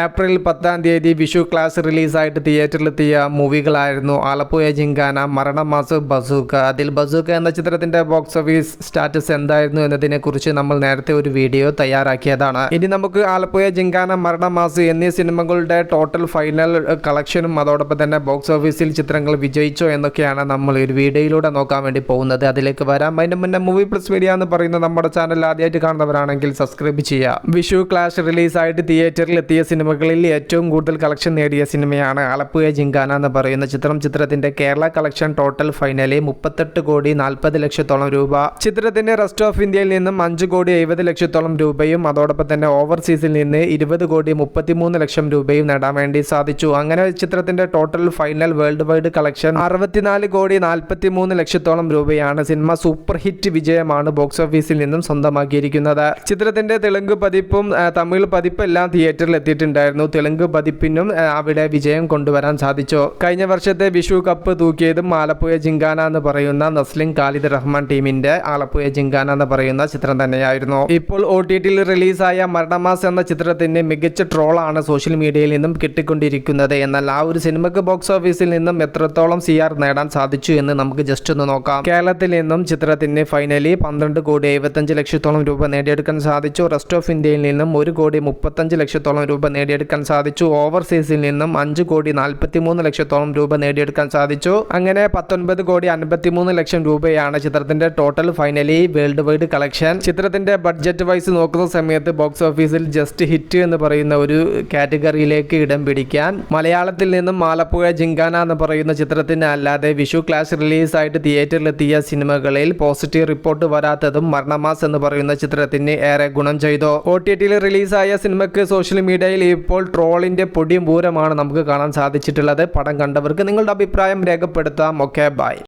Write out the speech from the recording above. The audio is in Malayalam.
ഏപ്രിൽ പത്താം തീയതി വിഷു ക്ലാസ് റിലീസായിട്ട് തിയേറ്ററിലെത്തിയ മൂവികളായിരുന്നു ആലപ്പുഴ ജിങ്കാന മരണമാസ് ബസൂക്ക. അതിൽ ബസൂക്ക എന്ന ചിത്രത്തിന്റെ ബോക്സ് ഓഫീസ് സ്റ്റാറ്റസ് എന്തായിരുന്നു എന്നതിനെ കുറിച്ച് നമ്മൾ നേരത്തെ ഒരു വീഡിയോ തയ്യാറാക്കിയതാണ്. ഇനി നമുക്ക് ആലപ്പുഴ ജിങ്കാന മരണമാസ് എന്നീ സിനിമകളുടെ ടോട്ടൽ ഫൈനൽ കളക്ഷനും അതോടൊപ്പം തന്നെ ബോക്സ് ഓഫീസിൽ ചിത്രങ്ങൾ വിജയിച്ചോ എന്നൊക്കെയാണ് നമ്മൾ ഒരു വീഡിയോയിലൂടെ നോക്കാൻ വേണ്ടി പോകുന്നത്. അതിലേക്ക് വരാം. അതിന് മുന്നേ മൂവി പ്ലസ് വീഡിയോ എന്ന് പറയുന്ന നമ്മുടെ ചാനൽ ആദ്യമായിട്ട് കാണുന്നവരാണെങ്കിൽ സബ്സ്ക്രൈബ് ചെയ്യുക. വിഷു ക്ലാഷ് റിലീസായിട്ട് തിയേറ്ററിൽ എത്തിയ സിനിമകളിൽ ഏറ്റവും കൂടുതൽ കളക്ഷൻ നേടിയ സിനിമയാണ് ആലപ്പുഴ ജിങ്കാന എന്ന് പറയുന്ന ചിത്രം. ചിത്രത്തിന്റെ കേരള കളക്ഷൻ ടോട്ടൽ ഫൈനലി മുപ്പത്തെട്ട് കോടി നാൽപ്പത് ലക്ഷത്തോളം രൂപ. ചിത്രത്തിന്റെ റെസ്റ്റ് ഓഫ് ഇന്ത്യയിൽ നിന്നും അഞ്ച് കോടി എഴുപത് ലക്ഷത്തോളം രൂപയും അതോടൊപ്പം തന്നെ ഓവർസീസിൽ നിന്ന് ഇരുപത് കോടി മുപ്പത്തിമൂന്ന് ലക്ഷം രൂപയും നേടാൻ വേണ്ടി സാധിച്ചു. അങ്ങനെ ചിത്രത്തിന്റെ total final world wide collection അറുപത്തിനാല് കോടി നാൽപ്പത്തി മൂന്ന് ലക്ഷത്തോളം രൂപയാണ് സിനിമ സൂപ്പർ ഹിറ്റ് വിജയമാണ് ബോക്സ് ഓഫീസിൽ നിന്നും സ്വന്തമാക്കിയിരിക്കുന്നത്. ചിത്രത്തിന്റെ തെലുങ്ക് പതിപ്പും തമിഴ് പതിപ്പെല്ലാം തിയേറ്ററിൽ എത്തിയിട്ടുണ്ടായിരുന്നു തെലുങ്ക് പതിപ്പിനും അവിടെ വിജയം കൊണ്ടുവരാൻ സാധിച്ചു. കഴിഞ്ഞ വർഷത്തെ വിഷു കപ്പ് തൂക്കിയതും ആലപ്പുഴ ജിങ്കാന എന്ന് പറയുന്ന നസ്ലിം ഖാലിദ് റഹ്മാൻ ടീമിന്റെ ആലപ്പുഴ ജിങ്കാന എന്ന് പറയുന്ന ചിത്രം തന്നെയായിരുന്നു. ഇപ്പോൾ ഒ ടി ടിയിൽ റിലീസായ മരണമാസ് എന്ന ചിത്രത്തിന് മികച്ച ട്രോളാണ് സോഷ്യൽ മീഡിയയിൽ നിന്നും കിട്ടിക്കൊണ്ടിരിക്കുന്നത്. എന്നാൽ ആ ഒരു സിനിമക്ക് ബോക്സ് ഓഫീസിൽ നിന്നും എത്രത്തോളം സി ആർ നേടാൻ സാധിച്ചു എന്ന് നമുക്ക് ജസ്റ്റ് ഒന്ന് നോക്കാം. കേരളത്തിൽ നിന്നും ചിത്രത്തിന് ഫൈനലി പന്ത്രണ്ട് കോടി എഴുപത്തഞ്ച് ലക്ഷത്തോളം രൂപ നേടിയെടുക്കാൻ സാധിച്ചു. റെസ്റ്റ് ഓഫ് ഇന്ത്യയിൽ നിന്നും ഒരു കോടി മുപ്പത്തഞ്ച് ലക്ഷത്തോളം രൂപ നേടിയെടുക്കാൻ സാധിച്ചു. ഓവർസീസിൽ നിന്നും അഞ്ച് കോടി നാൽപ്പത്തി മൂന്ന് ലക്ഷത്തോളം രൂപ നേടിയെടുക്കാൻ സാധിച്ചു. അങ്ങനെ പത്തൊൻപത് കോടി അൻപത്തിമൂന്ന് ലക്ഷം രൂപയാണ് ചിത്രത്തിന്റെ total finally world wide collection ചിത്രത്തിന്റെ ബഡ്ജറ്റ് വൈസ് നോക്കുന്ന സമയത്ത് ബോക്സ് ഓഫീസിൽ ജസ്റ്റ് ഹിറ്റ് എന്ന് പറയുന്ന ഒരു കാറ്റഗറിയിലേക്ക് ഇടം പിടിക്കാൻ. മലയാളത്തിൽ നിന്നും ആലപ്പുഴ ജിങ്കാന എന്ന് പറയുന്ന ചിത്രത്തിന് അല്ലാതെ വിഷു ക്ലാസ് റിലീസായിട്ട് തിയേറ്ററിലെത്തിയ സിനിമകളിൽ പോസിറ്റീവ് റിപ്പോർട്ട് വരാത്തതും മരണമാസ് എന്ന് പറയുന്ന ചിത്രത്തിന് ഏറെ ഗുണം ചെയ്തു. ഒ ടി ടിയിൽ റിലീസായ സിനിമയ്ക്ക് സോഷ്യൽ മീഡിയയിൽ ഇപ്പോൾ ട്രോളിന്റെ പൊടിയും പൂരമാണ് നമുക്ക് കാണാൻ സാധിച്ചിട്ടുള്ളത്. പടം കണ്ടവർക്ക് നിങ്ങളുടെ അഭിപ്രായം രേഖപ്പെടുത്താം. Okay bye.